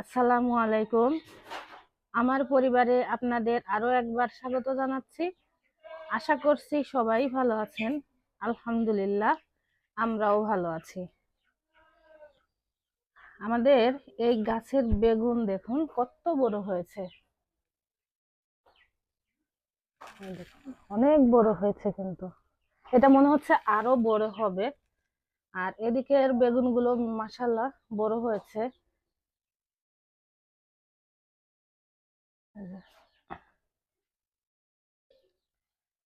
আসসালামু আলাইকুম। আমার পরিবারে আপনাদের আরও একবার স্বাগত জানাচ্ছি। আশা করছি সবাই ভালো আছেন। আলহামদুলিল্লাহ, আমরাও ভালো আছি। আমাদের এই গাছের বেগুন দেখুন, কত বড় হয়েছে। অনেক বড় হয়েছে কিন্তু। এটা মনে হচ্ছে আরও বড় হবে। আর এদিকের বেগুনগুলো মাসাল্লাহ বড় হয়েছে।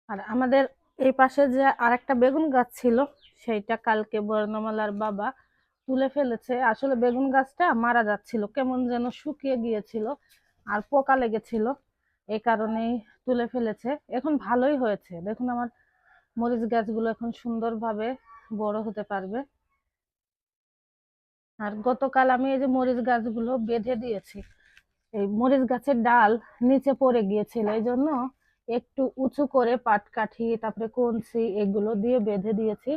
আর আমাদের এই পাশে যে আরেকটা বেগুন গাছ ছিল, সেইটা কালকে বর্ণমালার বাবা তুলে ফেলেছে। আসলে বেগুন গাছটা মারা যাচ্ছিল, কেমন যেন শুকিয়ে গিয়েছিল আর পোকা লেগেছিল এই কারণেই তুলে ফেলেছে। এখন ভালোই হয়েছে। দেখুন আমার মরিচ গাছগুলো এখন সুন্দরভাবে বড় হতে পারবে। আর গতকাল আমি এই যে মরিচ গাছগুলো বেঁধে দিয়েছি এই মরিচ গাছের ডাল নিচে পড়ে গিয়েছিল, এই জন্য একটু উঁচু করে পাটকাঠি তারপরে কঞ্চি এগুলো দিয়ে বেঁধে দিয়েছি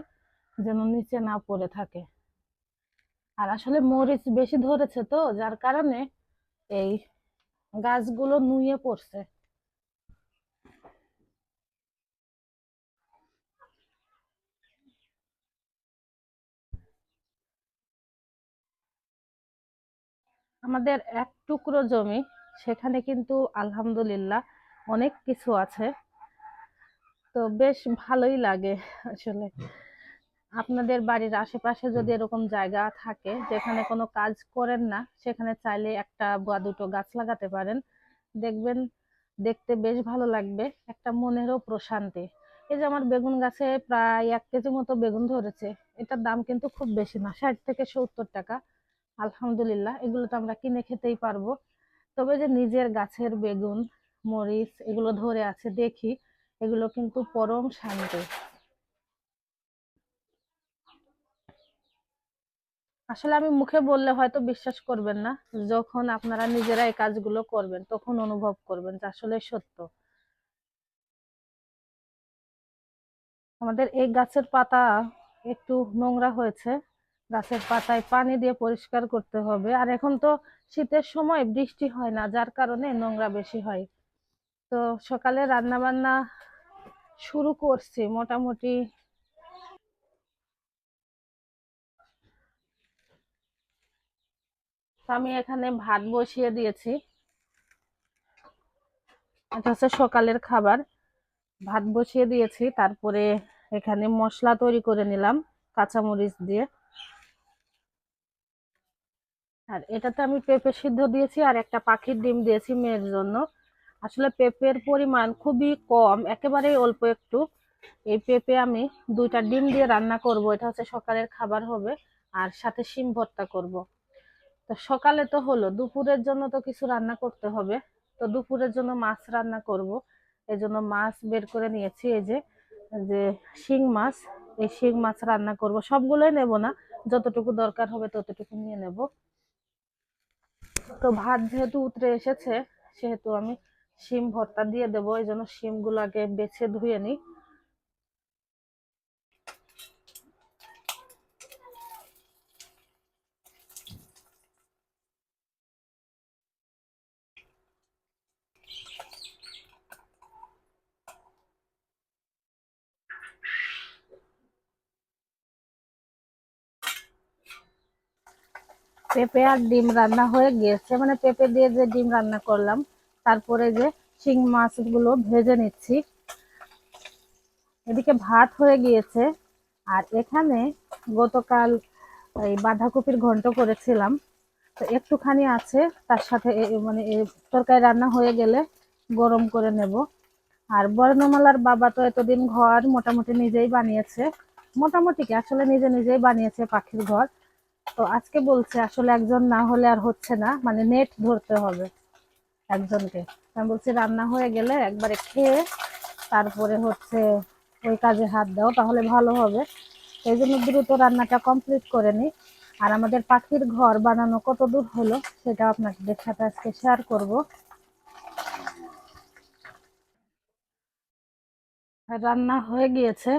যেন নিচে না পড়ে থাকে। আর আসলে মরিচ বেশি ধরেছে তো, যার কারণে এই গাছগুলো নুয়ে পড়ছে। আমাদের এক টুকরো জমি সেখানে কিন্তু আলহামদুলিল্লাহ অনেক কিছু আছে। তো বেশ ভালোই লাগে আসলে। আপনাদের বাড়ির আশেপাশে যদি এরকম জায়গা থাকে যেখানে কোনো কাজ করেন না সেখানে চাইলে একটা বা দুটো গাছ লাগাতে পারেন। দেখবেন দেখতে বেশ ভালো লাগবে একটা মনেরও প্রশান্তি। এই যে আমার বেগুন গাছে প্রায় এক কেজি মতো বেগুন ধরেছে এটার দাম কিন্তু খুব বেশি না ষাট থেকে সত্তর টাকা। আলহামদুলিল্লাহ, এগুলো তো আমরা কিনে খেতেই পারব। তবে যে নিজের গাছের বেগুন, মরিচ, এগুলো ধরে আছে দেখি, এগুলো কিন্তু পরম শান্তি। আসলে আমি মুখে বললে হয়তো বিশ্বাস করবেন না, যখন আপনারা নিজেরা এই কাজগুলো করবেন, তখন অনুভব করবেন যে আসলে সত্য। আমাদের এই গাছের পাতা একটু নোংরা হয়েছে গাছের পাতায় পানি দিয়ে পরিষ্কার করতে হবে। আর এখন তো শীতের সময় বৃষ্টি হয় না, যার কারণে নোংরা বেশি হয়। তো সকালে রান্না বান্না শুরু করছি মোটামুটি। আমি এখানে ভাত বসিয়ে দিয়েছি। এটা হচ্ছে সকালের খাবার। ভাত বসিয়ে দিয়েছি, তারপরে এখানে মশলা তৈরি করে নিলাম কাঁচামরিচ দিয়ে। আর এটাতে আমি পেঁপে সিদ্ধ দিয়েছি আর একটা পাখির ডিম দিয়েছি মেয়ের জন্য। আসলে পেঁপের পরিমাণ খুবই কম, একেবারেই অল্প একটু। এই পেঁপে আমি দুইটা ডিম দিয়ে রান্না করব, এটা হচ্ছে সকালের খাবার হবে আর সাথে শিম ভর্তা করব। তো সকালে তো হলো, দুপুরের জন্য তো কিছু রান্না করতে হবে। তো দুপুরের জন্য মাছ রান্না করব। এই জন্য মাছ বের করে নিয়েছি, এই যে যে শিং মাছ। এই শিং মাছ রান্না করব। সবগুলোই নেব না, যতটুকু দরকার হবে ততটুকু নিয়ে নেব। তো ভাত যেহেতু উতরে এসেছে, সেহেতু আমি শিম ভর্তা দিয়ে দেবো, এই জন্য শিমগুলো আগে বেছে ধুয়ে নিই। পেঁপে আর ডিম রান্না হয়ে গিয়েছে। মানে পেঁপে দিয়ে যে ডিম রান্না করলাম, তারপরে যে শিং মাছগুলো ভেজে নিচ্ছি। এদিকে ভাত হয়ে গিয়েছে। আর এখানে গতকাল এই বাঁধাকপির ঘন্ট করেছিলাম। তো একটুখানি আছে, তার সাথে মানে তরকারি রান্না হয়ে গেলে গরম করে নেব। আর বর্ণমালার বাবা তো এতদিন ঘর মোটামুটি নিজেই বানিয়েছে। মোটামুটি কি, আসলে নিজে নিজেই বানিয়েছে পাখির ঘর। তো আজকে বলছে আসলে একজন না হলে আর হচ্ছে না মানে নেট ধরতে হবে একজনকে। আমি বলছি, রান্না হয়ে গেলে একবারে খেয়ে তারপরে হচ্ছে ওই কাজে হাত দাও, তাহলে ভালো হবে। এই জন্য দ্রুত রান্নাটা কমপ্লিট করে নিই। আর আমাদের পাখির ঘর বানানো কত দূর হলো সেটা আপনাদের সাথে আজকে শেয়ার করব। রান্না হয়ে গিয়েছে,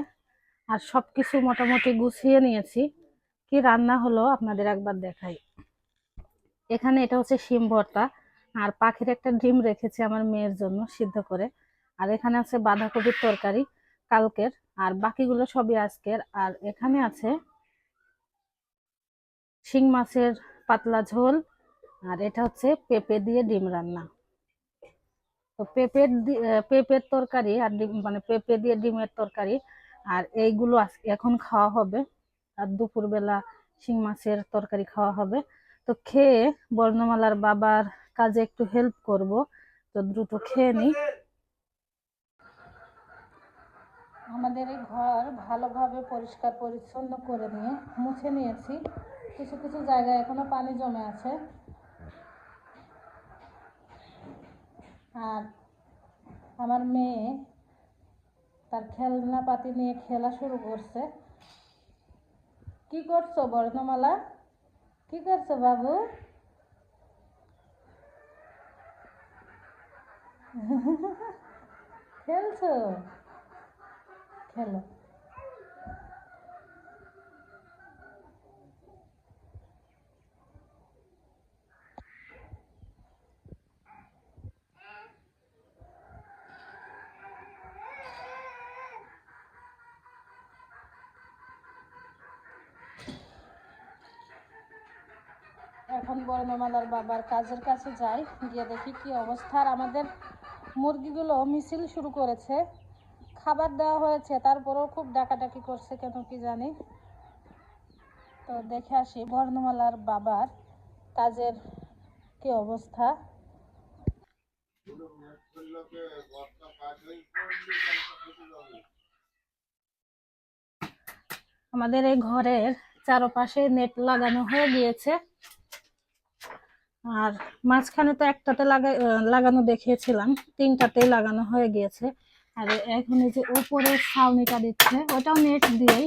আর সবকিছু মোটামুটি গুছিয়ে নিয়েছি। কি রান্না হলো আপনাদের একবার দেখাই। এখানে এটা হচ্ছে শিম ভর্তা, আর পাখির একটা ডিম রেখেছি আমার মেয়ের জন্য সিদ্ধ করে। আর এখানে আছে বাঁধাকপির তরকারি কালকের, আর বাকিগুলো সবই আজকের। আর এখানে আছে শিং মাছের পাতলা ঝোল, আর এটা হচ্ছে পেঁপে দিয়ে ডিম রান্না। তো পেঁপের পেঁপের তরকারি আর ডিম মানে পেঁপে দিয়ে ডিমের তরকারি, আর এইগুলো এখন খাওয়া হবে। আর দুপুরবেলা শিং মাছের তরকারি খাওয়া হবে। তো খেয়ে বর্ণমালার বাবার কাজে একটু হেল্প করব। তো দ্রুত খেয়ে নিই। আমাদের এই ঘর ভালোভাবে পরিষ্কার পরিচ্ছন্ন করে নিয়ে মুছে নিয়েছি। কিছু কিছু জায়গায় এখনও পানি জমে আছে। আর আমার মেয়ে তার খেলনাপাতি নিয়ে খেলা শুরু করছে। কি করছ বর্ণমালা? কি করছ বাবু? খেলছো? খেলো। এখন বড় বর্ণমালার বাবার কাজের কাছে যাই, গিয়ে দেখি কি অবস্থা। আর আমাদের মুরগিগুলো মিছিল শুরু করেছে, খাবার দেওয়া হয়েছে, তারপরেও খুব ডাকাডাকি করছে কেন কি জানি। তো দেখে আসি বর্ণমালার বাবার কাজের কি অবস্থা। আমাদের এই ঘরের চারপাশে নেট লাগানো হয়ে গিয়েছে। আর মাঝখানে তো একটাতে লাগা লাগানো দেখিয়েছিলাম, তিনটাতেই লাগানো হয়ে গিয়েছে। আর এখন এই যে উপরে ছাউনিটা দিচ্ছে, ওটাও নেট দিয়েই।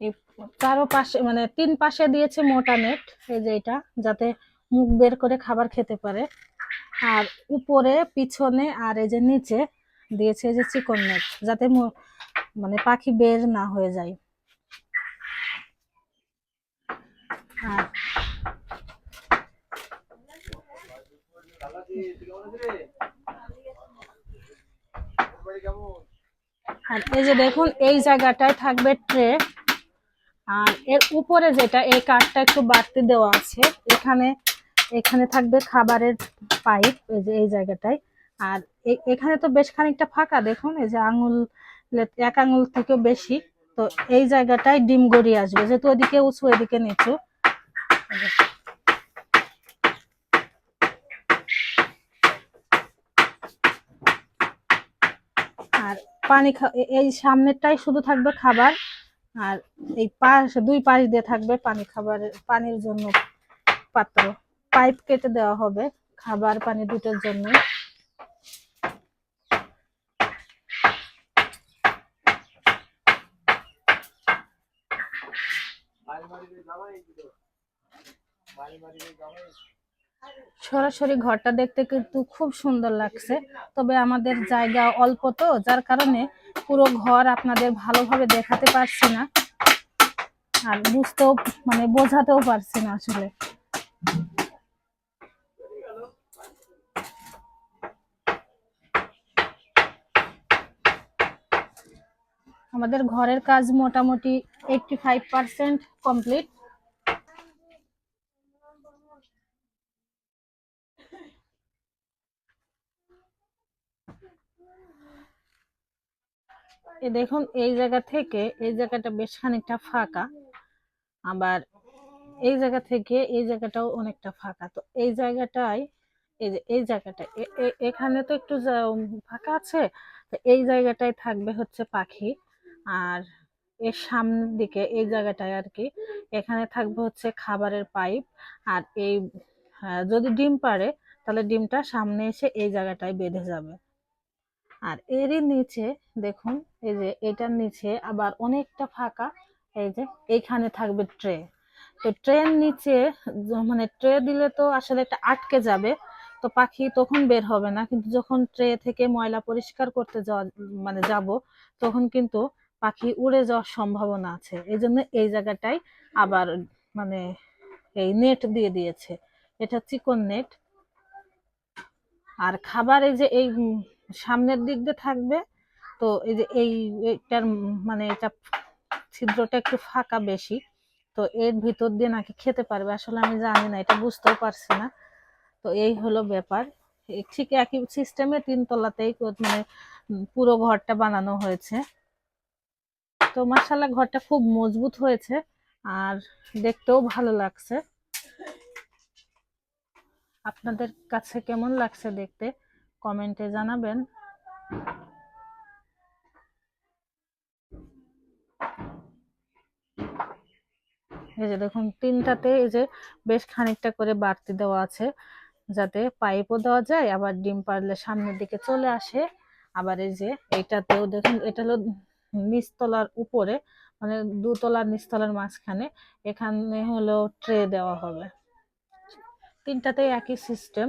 এই চারোপাশে মানে তিন পাশে দিয়েছে মোটা নেট, এই যে এটা, যাতে মুখ বের করে খাবার খেতে পারে। আর উপরে, পিছনে আর এই যে নিচে দিয়েছে যে চিকন নেট, যাতে মানে পাখি বের না হয়ে যায়। আর আর এই যে দেখুন, এই জায়গাটায় থাকবে ট্রে। আর এর উপরে যেটা, এই কাঠটা একটু বাড়তি দেওয়া আছে। এখানে এখানে থাকবে খাবারের পাইপ, এই যে এই জায়গাটায়। আর এখানে তো বেশ খানিকটা ফাঁকা, দেখুন, এই যে আঙুল এক আঙুল থেকেও বেশি। তো এই জায়গাটায় ডিম গড়িয়ে আসবে। যেহেতু ওদিকে উঁচু, এদিকে নিচু। আর পানি এই সামনেরটাই শুধু থাকবে খাবার, আর এই পাশ, দুই পাশ দিয়ে থাকবে পানি খাবারের পানির জন্য পাত্র। পাইপ কেটে দেওয়া হবে খাবার পানি দুটোর জন্য। সরাসরি ঘরটা দেখতে কিন্তু খুব সুন্দর লাগছে। তবে আমাদের জায়গা অল্প তো, যার কারণে পুরো ঘর আপনাদের ভালোভাবে দেখাতে পারছি না। আর বুঝতেও মানে বোঝাতেও পারছি না আসলে। আমাদের ঘরের কাজ মোটামুটি এইটটি ফাইভ পার্সেন্ট কমপ্লিট এ দেখুন এই জায়গা থেকে এই জায়গাটা বেশ খানিকটা ফাঁকা। আবার এই জায়গা থেকে এই জায়গাটাও অনেকটা ফাঁকা। তো এই জায়গাটায় এই যে এই জায়গাটা এখানে তো একটু ফাঁকা আছে। তো এই জায়গাটায় থাকবে হচ্ছে পাখি। আর এর সামনের দিকে এই জায়গাটায় আর কি এখানে থাকবে হচ্ছে খাবারের পাইপ। আর এই আহ, যদি ডিম পারে তাহলে ডিমটা সামনে এসে এই জায়গাটায় বেঁধে যাবে। আর এরই নিচে দেখুন, এই যে এটার নিচে আবার অনেকটা ফাঁকা, এই যে এইখানে থাকবে ট্রে। তো ট্রেন নিচে মানে ট্রে দিলে তো আসলে একটা আটকে যাবে, তো পাখি তখন বের হবে না। কিন্তু যখন ট্রে থেকে ময়লা পরিষ্কার করতে যাওয়া মানে যাব, তখন কিন্তু পাখি উড়ে যাওয়ার সম্ভাবনা আছে। এই জন্য এই জায়গাটাই আবার মানে এই নেট দিয়ে দিয়েছে। এটা চিকন নেট। আর খাবার এই যে এই সামনের দিক দিয়ে থাকবে। তো এই যে এই এটার মানে এটা ছিদ্রটা একটু ফাঁকা বেশি। তো এর ভিতর দিয়ে নাকি খেতে পারবে। আসলে আমি জানি না, এটা বুঝতেও পারছি না। তো এই হলো ব্যাপার। ঠিক একই সিস্টেমে তিনতলাতেই মানে পুরো ঘরটা বানানো হয়েছে। তো মাসাল্লাহ ঘরটা খুব মজবুত হয়েছে। আর দেখতেও ভালো লাগছে। আপনাদের কাছে কেমন লাগছে দেখতে? কমেন্টে জানাবেন। এই যে দেখুন, তিনটাতে এই যে বেশ খানিকটা করে বাড়তি দেওয়া আছে, যাতে পাইপও দেওয়া যায়, আবার ডিম পারলে সামনের দিকে চলে আসে। আবার এই যে এইটাতেও দেখুন, এটা হলো নিচতলার উপরে মানে দুতলার নিচতলার মাঝখানে, এখানে হলো ট্রে দেওয়া হবে। তিনটাতেই একই সিস্টেম।